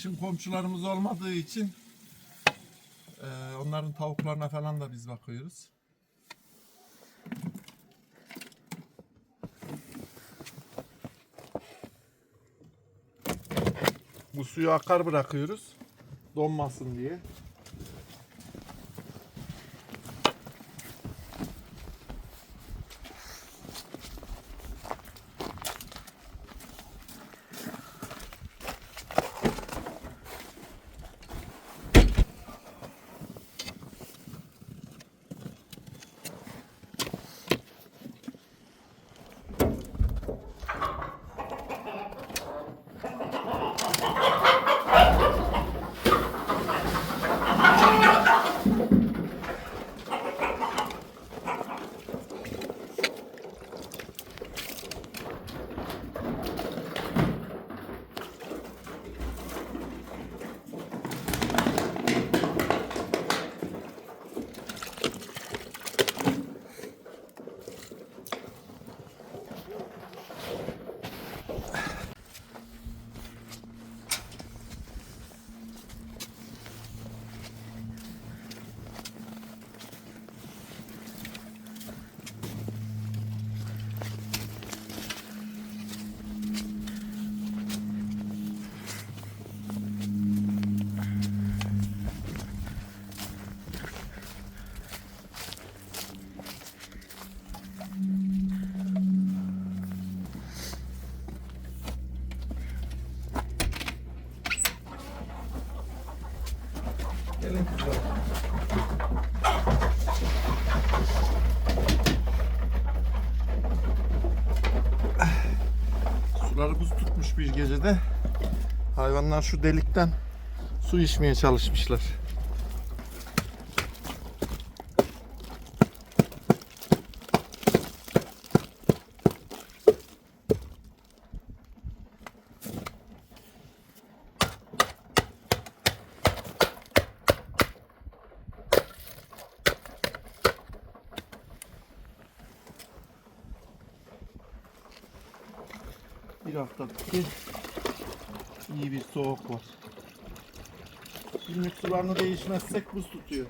kışın komşularımız olmadığı için e, onların tavuklarına falan da biz bakıyoruz. Bu suyu akar bırakıyoruz. Donmasın diye. Gelin kızlar. Suları buz tutmuş bir gecede. Hayvanlar şu delikten su içmeye çalışmışlar. Bir iyi bir soğuk var. Günlük sularını değişmezsek buz tutuyor.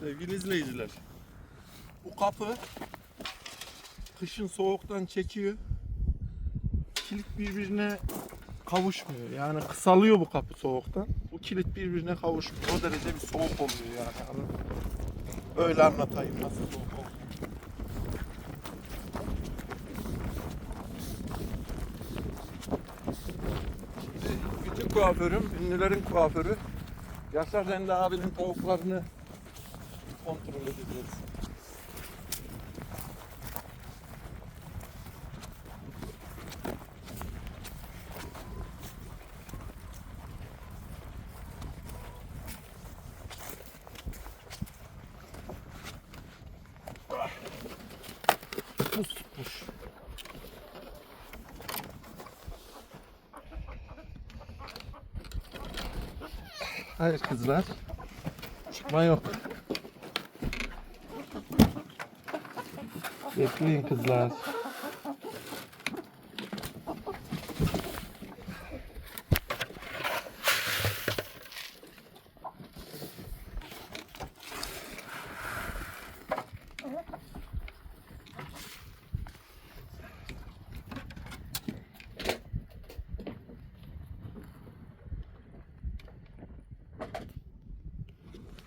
Sevgili izleyiciler, bu kapı kışın soğuktan çekiyor. Kilit birbirine kavuşmuyor. Yani kısalıyor bu kapı soğuktan. Kilit birbirine kavuşmuyor. O derece bir soğuk oluyor yani. öyle anlatayım nasıl soğuk oluyor. Küçük kuaförüm, ünlülerin kuaförü. Yaşar Rendi abinin tavuklarını kontrol edeceğiz. Buz tutmuş. Hayır kızlar. Çıkma yok. Bekleyin kızlar.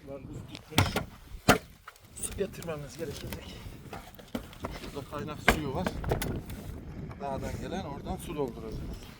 Var buz tutmuş. Su getirmemiz gerekecek. Şurada kaynak suyu var. Dağdan gelen oradan su dolduracağız.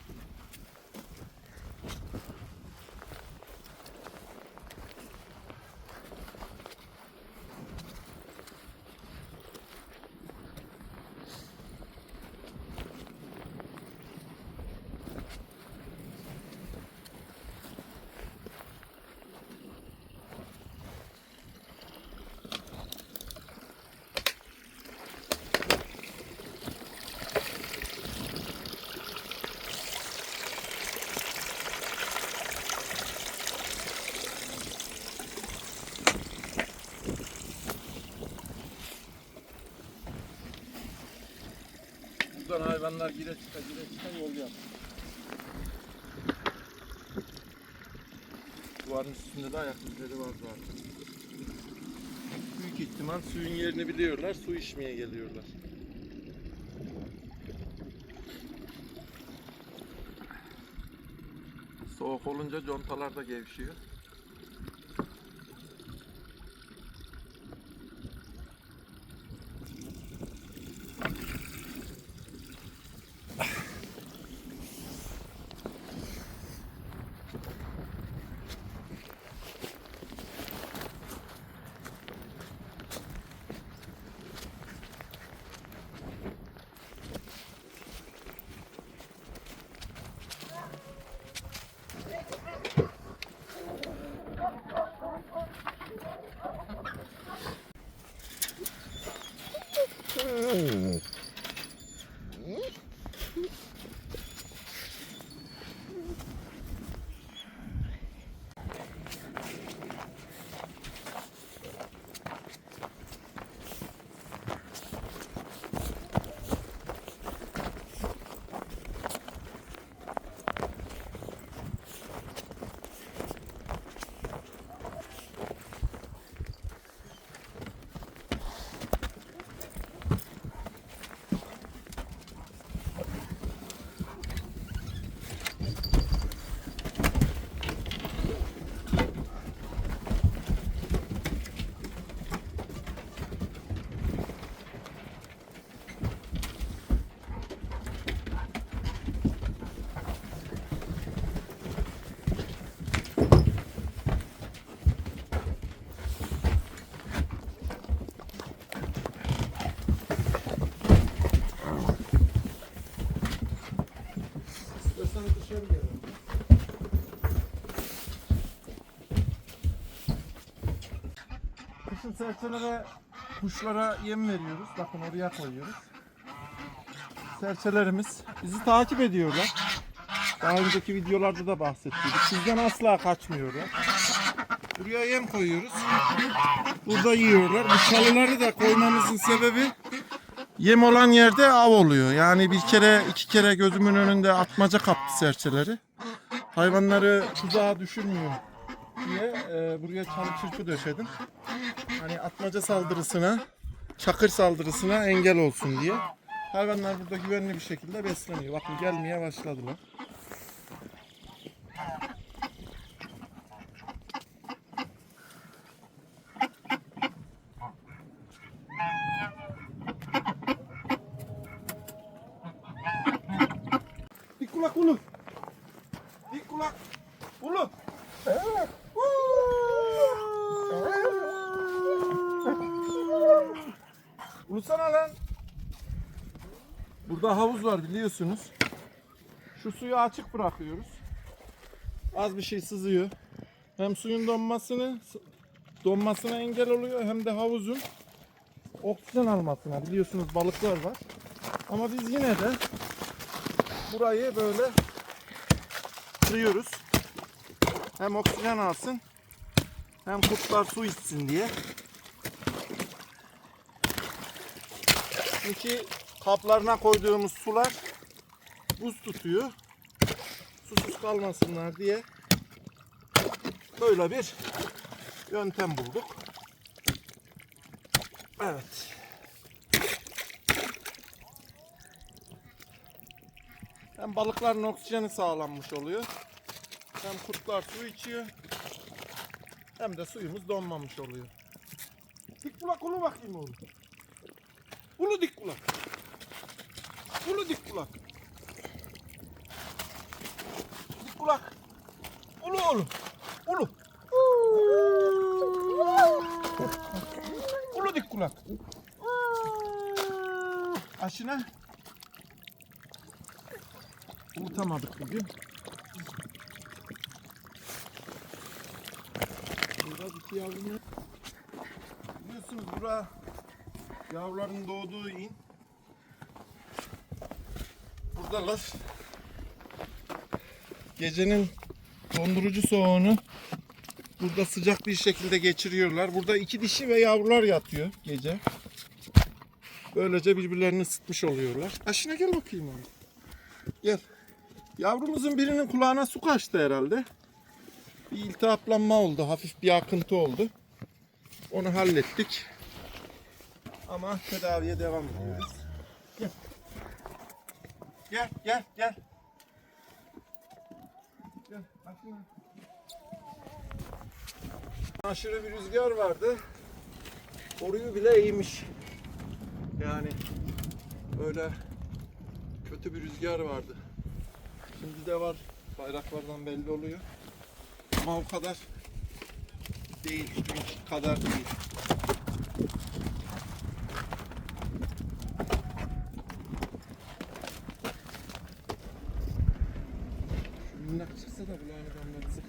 Buradan hayvanlar gire çıka gire çıka yol yap. Duvarın üstünde de ayak izleri var zaten. Büyük ihtimal suyun yerini biliyorlar, su içmeye geliyorlar. Soğuk olunca contalar da gevşiyor. Kışın serçelere, kuşlara yem veriyoruz. Bakın oraya koyuyoruz. Serçelerimiz bizi takip ediyorlar. Daha önceki videolarda da bahsettiydik. Sizden asla kaçmıyorlar. Buraya yem koyuyoruz. Burada yiyorlar. Bu çalıları da koymamızın sebebi Yem olan yerde av oluyor. Yani bir kere iki kere gözümün önünde atmaca kaptı serçeleri. Hayvanları tuzağa düşürmüyor diye e, buraya çalı çırpı döşedim. Hani atmaca saldırısına, çakır saldırısına engel olsun diye. Hayvanlar burada güvenli bir şekilde besleniyor. Bakın gelmeye başladılar. Dik kulak ulu. Dik kulak ulu. Ulusana lan. Burada havuz var biliyorsunuz. Şu suyu açık bırakıyoruz. Az bir şey sızıyor. Hem suyun donmasını donmasına engel oluyor hem de havuzun oksijen almasına. Biliyorsunuz balıklar var. Ama biz yine de burayı böyle kırıyoruz. Hem oksijen alsın hem kurtlar su içsin diye. Çünkü kaplarına koyduğumuz sular buz tutuyor. Susuz kalmasınlar diye böyle bir yöntem bulduk. Evet. Hem balıkların oksijeni sağlanmış oluyor. Hem kurtlar su içiyor. Hem de suyumuz donmamış oluyor. Dik kulak ulu bakayım oğlum. Ulu dik kulak. Ulu dik kulak. Dik kulak. Ulu ulu. Ulu. Ulu dik kulak. Aşına. Unutamadık bugün. Burada iki yavrum yok. Biliyorsunuz bura yavruların doğduğu in. Buradalar. Gecenin dondurucu soğuğunu burada sıcak bir şekilde geçiriyorlar. Burada iki dişi ve yavrular yatıyor gece. Böylece birbirlerini ısıtmış oluyorlar. Aşına gel bakayım abi. Gel. Yavrumuzun birinin kulağına su kaçtı herhalde. Bir iltihaplanma oldu. Hafif bir akıntı oldu. Onu hallettik. Ama tedaviye devam ediyoruz. Gel. Gel, gel, gel. Gel, aşına. Aşırı bir rüzgar vardı. Boruyu bile eğmiş. Yani öyle kötü bir rüzgar vardı. Şimdi de var. Bayraklardan belli oluyor. Ama o kadar değil. Kadar değil. Şu minnak çıksa da kulağını damlatsın.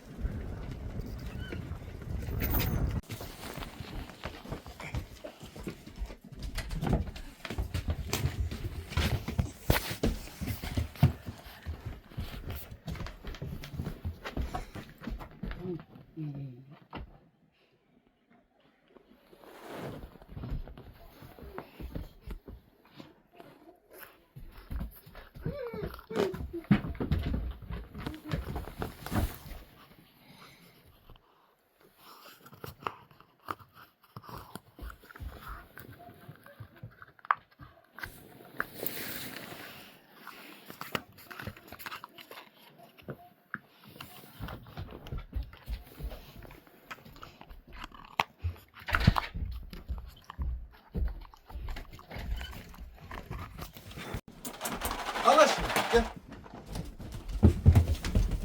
Al aşkım gel.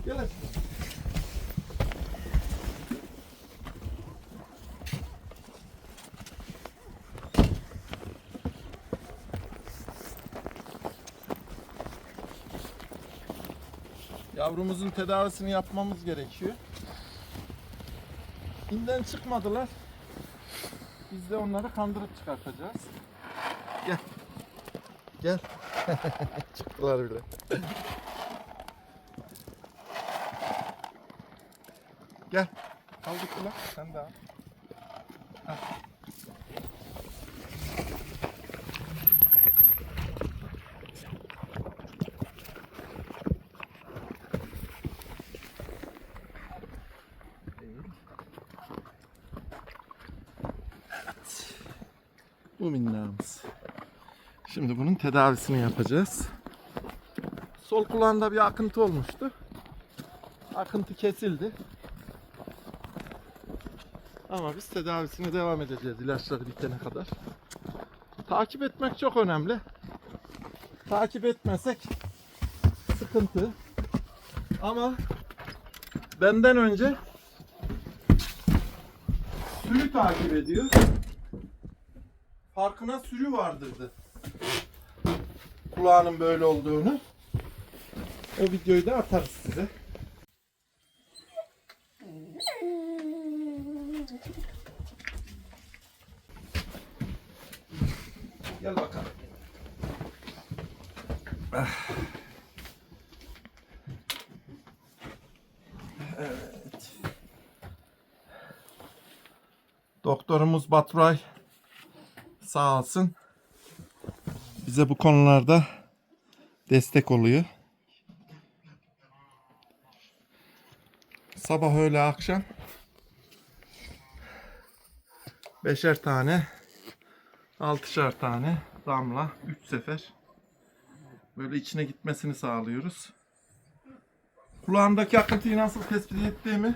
Gel aşkım. Yavrumuzun tedavisini yapmamız gerekiyor. İnden çıkmadılar. Biz de onları kandırıp çıkartacağız. Gel. Gel. Çıktılar bile. Gel. Kaldık ulan. Sen de. Al. Bu minnağımız. Şimdi bunun tedavisini yapacağız. Sol kulağında bir akıntı olmuştu. Akıntı kesildi. Ama biz tedavisine devam edeceğiz ilaçları bitene kadar. Takip etmek çok önemli. Takip etmesek sıkıntı. Ama benden önce sürü takip ediyor. Farkına sürü vardırdı kulağının böyle olduğunu. O videoyu da atarız size. Gel bakalım. Ah. Evet. Doktorumuz Baturay sağ olsun bize bu konularda destek oluyor. Sabah öğle akşam beşer tane altışar tane damla üç sefer böyle içine gitmesini sağlıyoruz. Kulağımdaki akıntıyı nasıl tespit ettiğimi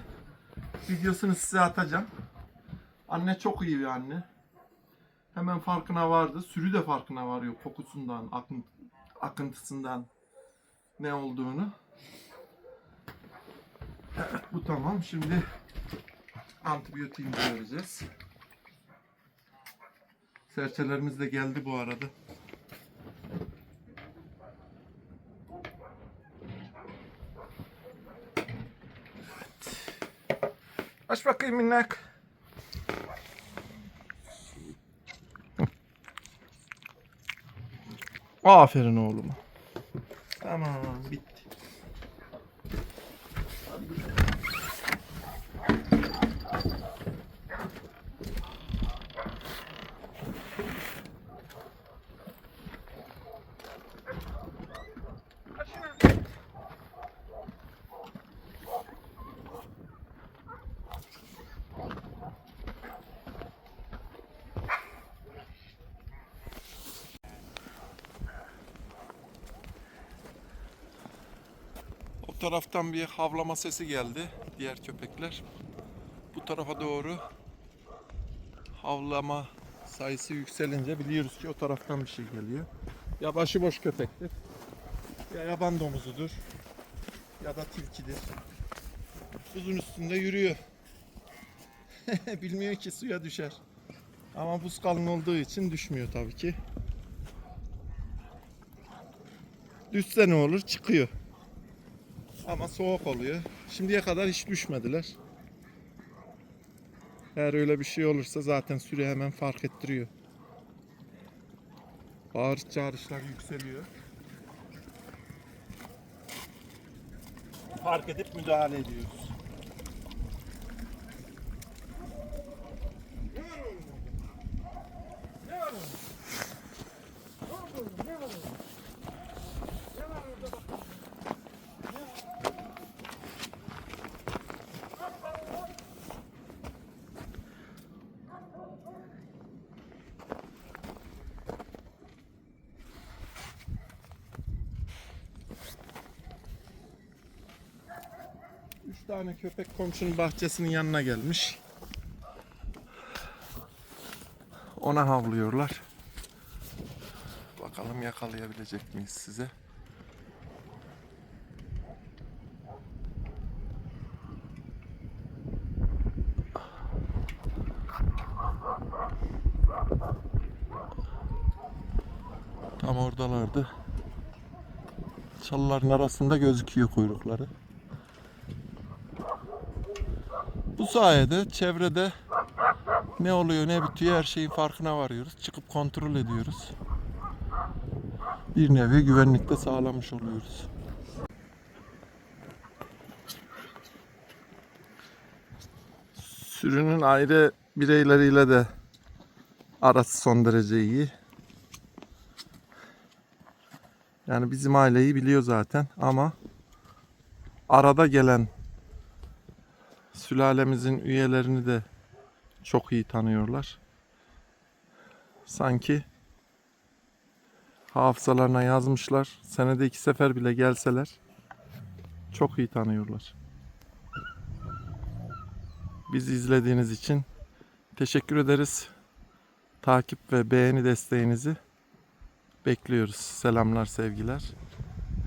videosunu size atacağım. Anne çok iyi bir anne. Hemen farkına vardı. Sürü de farkına varıyor kokusundan, akın, akıntısından ne olduğunu. Evet bu tamam. Şimdi antibiyotiğimizi vereceğiz. Serçelerimiz de geldi bu arada. Evet. Aç bakayım minnak. Aferin oğluma. Tamam bitti. O taraftan bir havlama sesi geldi. Diğer köpekler. Bu tarafa doğru havlama sayısı yükselince biliyoruz ki o taraftan bir şey geliyor. Ya başıboş köpektir. Ya yaban domuzudur. Ya da tilkidir. Buzun üstünde yürüyor. Bilmiyor ki suya düşer. Ama buz kalın olduğu için düşmüyor tabii ki. Düşse ne olur? Çıkıyor. Ama soğuk oluyor. Şimdiye kadar hiç düşmediler. Eğer öyle bir şey olursa zaten süre hemen fark ettiriyor. Bağırış çağrışlar yükseliyor. Fark edip müdahale ediyoruz. Üç tane köpek komşunun bahçesinin yanına gelmiş. Ona havlıyorlar. Bakalım yakalayabilecek miyiz size? Tam oradalardı. Çalıların arasında gözüküyor kuyrukları. Bu sayede çevrede ne oluyor ne bitiyor her şeyin farkına varıyoruz. Çıkıp kontrol ediyoruz. Bir nevi güvenlikte sağlamış oluyoruz. Sürünün ayrı bireyleriyle de arası son derece iyi. Yani bizim aileyi biliyor zaten ama arada gelen sülalemizin üyelerini de çok iyi tanıyorlar. Sanki hafızalarına yazmışlar. Senede iki sefer bile gelseler çok iyi tanıyorlar. Bizi izlediğiniz için teşekkür ederiz. Takip ve beğeni desteğinizi bekliyoruz. Selamlar, sevgiler.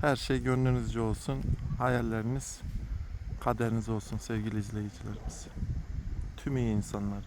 Her şey gönlünüzce olsun. Hayalleriniz kaderiniz olsun sevgili izleyicilerimiz. Tüm iyi insanlar.